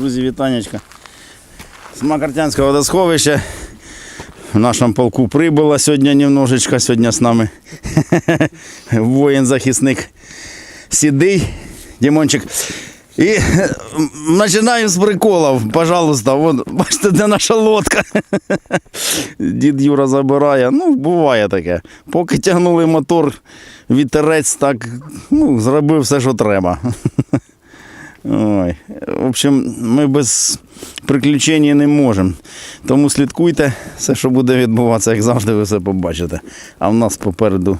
Друзі, вітанечка. З Макартянського водосховища. В нашому полку прибуло сьогодні немножечко. Сьогодні з нами воїн-захисник Сідий, Дімончик. І е, м, починаю з приколів. Пожалуйста, вон, бачите, де наша лодка. Дід Юра забирає. Ну, буває таке. Поки тягнули мотор, вітерець так ну, зробив все, що треба. Ой. В общем, ми без приключень не можемо. Тому слідкуйте, все, що буде відбуватися, як завжди, ви все побачите. А в нас попереду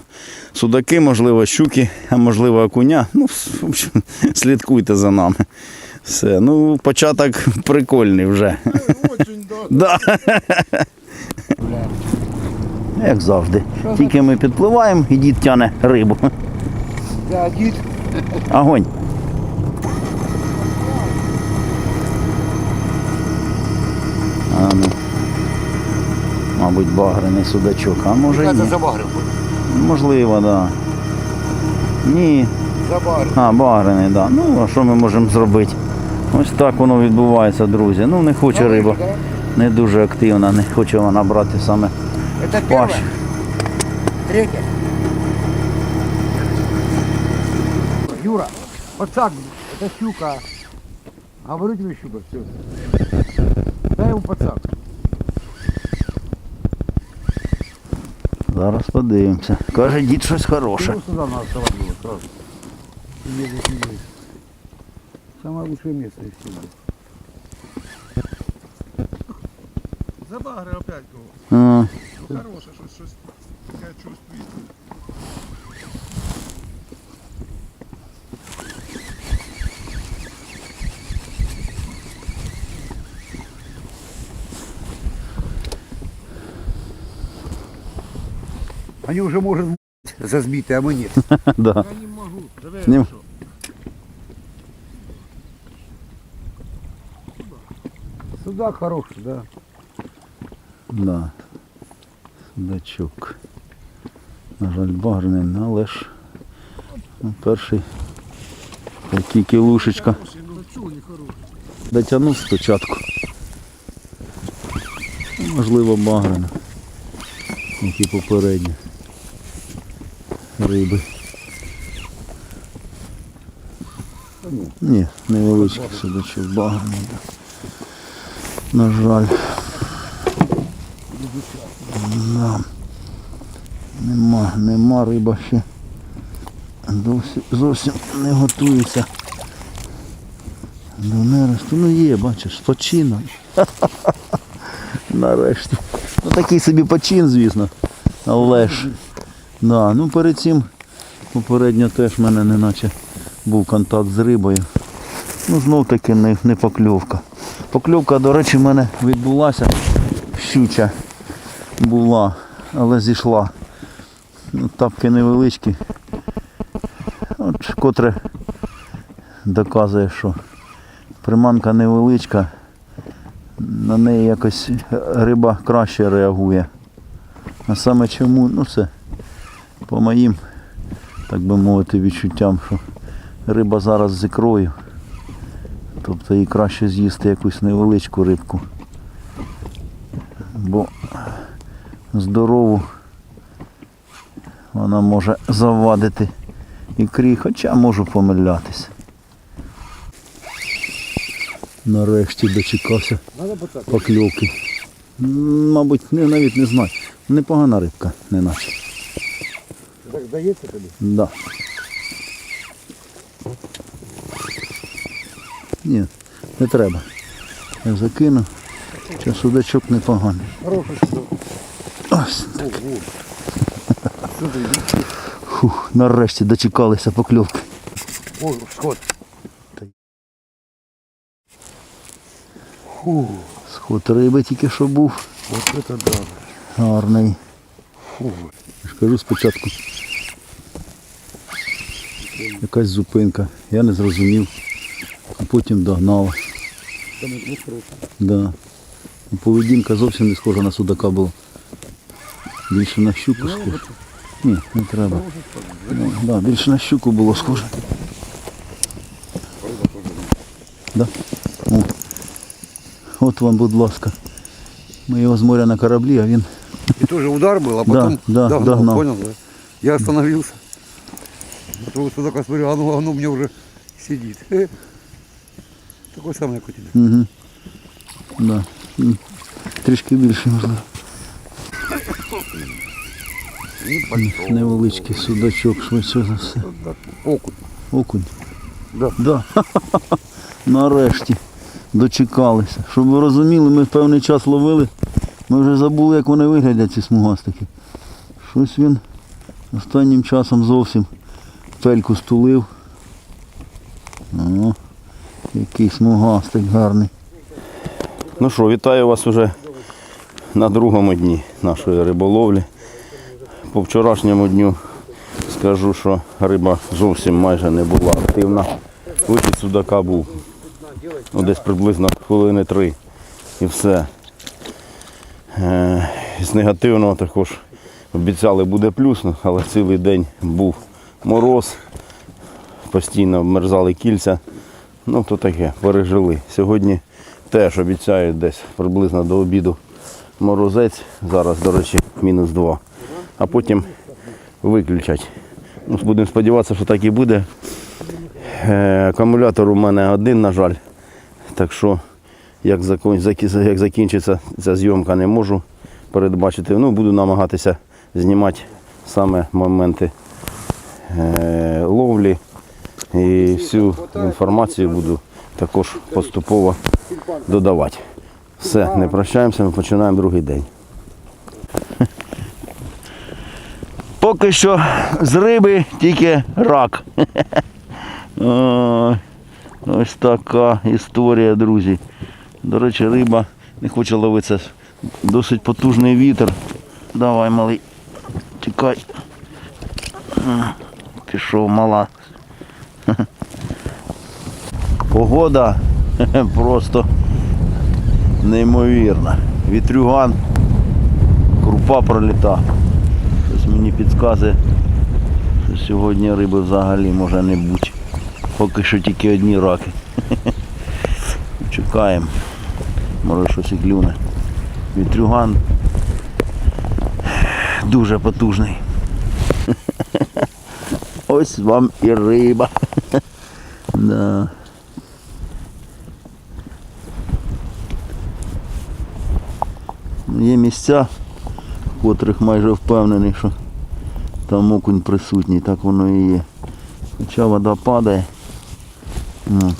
судаки, можливо, щуки, а можливо, окуня. Ну, в общем, слідкуйте за нами. Все. Ну, початок прикольний вже. Очень, да. Як завжди. Тільки ми підпливаємо і дід тяне рибу. Да, дід. Огонь. А ну. Мабуть, багрений судачок, а може Це ні. забагрив. Можливо, так. Да. Ні. Забагрив. А, багрений, так. Да. Ну, а що ми можемо зробити? Ось так воно відбувається, друзі. Ну не хоче риба. Не дуже активна, не хоче вона брати саме паш. первое. Третье. Юра, вот так, это щука. Говорю тебе щука, все. Дай ему подсак. Зараз подивимося. Каже, дід щось хороше. Его сюда надо было сразу. Лезешь. Самое лучшее место из всего. Забагри опять кого. А, Ну хороше, щось, щось таке чувствує. Они уже, может, зазбиты, а мы нет. да. Я не можу. Диви, Не м- Судак хороший, да. Да. Судачок. На жаль, багрений, але ж ну, перший такий кілушечка. Ну не хороше. Дотягнув спочатку. Ну, Можливо, багрена. Як і попередні риби. Ні, невеличкий судачок, багрений. да. На жаль. Да. Нема, нема риба ще. Зовсім, зовсім не готується. До нересту. Ну є, бачиш, почин. Нарешті. Ну такий собі почин, звісно. Але ж. Да, ну перед цим попередньо теж в мене неначе був контакт з рибою. Ну знов таки не, не покльовка. Покльовка, до речі, в мене відбулася щуча була, але зійшла. Ну, тапки невеличкі. От котре доказує, що приманка невеличка, на неї якось риба краще реагує. А саме чому? Ну це по моїм, так би мовити, відчуттям, що риба зараз з ікрою. Тобто їй краще з'їсти якусь невеличку рибку. Бо здорову вона може завадити ікрі, хоча можу помилятися. Нарешті дочекався покльовки. Мабуть, не, навіть не знаю. Непогана рибка, не наче. Так здається тобі? Да. Ні, не треба. Я закину. Чи судачок непоганий. Хороший судак. Ось. Ого. Фух, нарешті дочекалися покльовки. О, сход. Фу, Сход риби тільки що був. вот это да. Гарний. Фу. Я ж кажу спочатку. Якась зупинка. Я не зрозумів. А потім догнав. І хороший. Да. Поведінка зовсім не схожа на судака була. Більше на щуку схоже. Ні, не треба. Ну, да, більше на щуку було схоже. Да? О, От вам, будь ласка. Ми його з моря на кораблі, а він И тоже удар был, а Да, потом да, догнал, догнал. понял, да? Я остановился. А то судака смотрю, а ну, оно мне уже сидит. Такой самый, как у тебя. Угу. Да. Трішки більше можливо. Невеличкий судачок, швидше за все. Окунь. Окунь. Да. Да. Нарешті дочекалися. Щоб ви розуміли, ми в певний час ловили. Ми вже забули, як вони виглядять, ці смугастики. Щось він останнім часом зовсім пельку стулив. О, який смугастик гарний. Ну що, вітаю вас уже на другому дні нашої риболовлі. По вчорашньому дню скажу, що риба зовсім майже не була активна. Вихід судака був ну, десь приблизно хвилини три і все. Е, з негативного також обіцяли буде плюс, але цілий день був мороз, постійно вмерзали кільця. Ну, то таке, пережили. Сьогодні теж обіцяють десь приблизно до обіду морозець. Зараз, до речі, мінус 2. А потім виключать. Ну, будемо сподіватися, що так і буде. Е, акумулятор у мене один, на жаль. Так що, як, як закінчиться ця зйомка, не можу передбачити. Ну, буду намагатися знімати саме моменти ловлі. І всю інформацію буду також поступово додавати. Все, не прощаємося, ми починаємо другий день. Поки що з риби тільки рак. Ось така історія, друзі. До речі, риба не хоче ловитися. Досить потужний вітер. Давай, малий. Тікай. Пішов мала. Погода просто неймовірна. Вітрюган, крупа проліта. Щось мені підказує, що сьогодні риби взагалі може не бути. Поки що тільки одні раки. Чекаємо. Може щось і клюне. Вітрюган дуже потужний. Ось вам і риба. Да. Є місця, в котрих майже впевнений, що там окунь присутній, так воно і є. Хоча вода падає. От.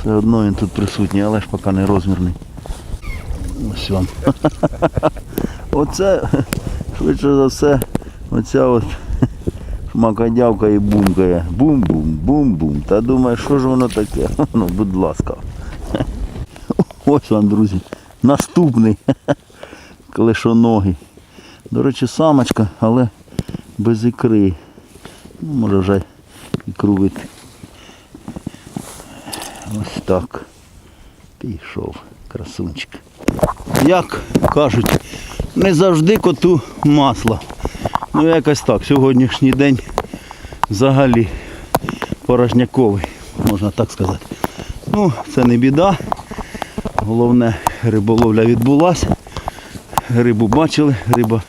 Все одно він тут присутній, але ж поки не розмірний. Ось вам. Оце, швидше за все, оця от шмакодявка і бумкає. Бум-бум, бум-бум. Та думаю, що ж воно таке? Ну, будь ласка. Ось вам, друзі. Наступний. Клешоногі. До речі, самочка, але без ікри. Ну, може вже ікру вит. Ось так. Пішов. Красунчик. Як кажуть, не завжди коту масло. Ну якось так. Сьогоднішній день взагалі порожняковий, можна так сказати. Ну, це не біда. Головне, риболовля відбулася. Рибу бачили, риба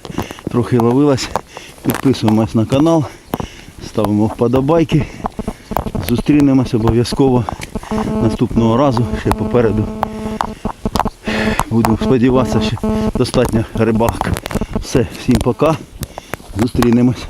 трохи ловилась. Підписуємось на канал, ставимо вподобайки. Зустрінемось обов'язково наступного разу, ще попереду. Буду сподіватися, що достатньо рибалок. Все, всім пока. Зустрінемось.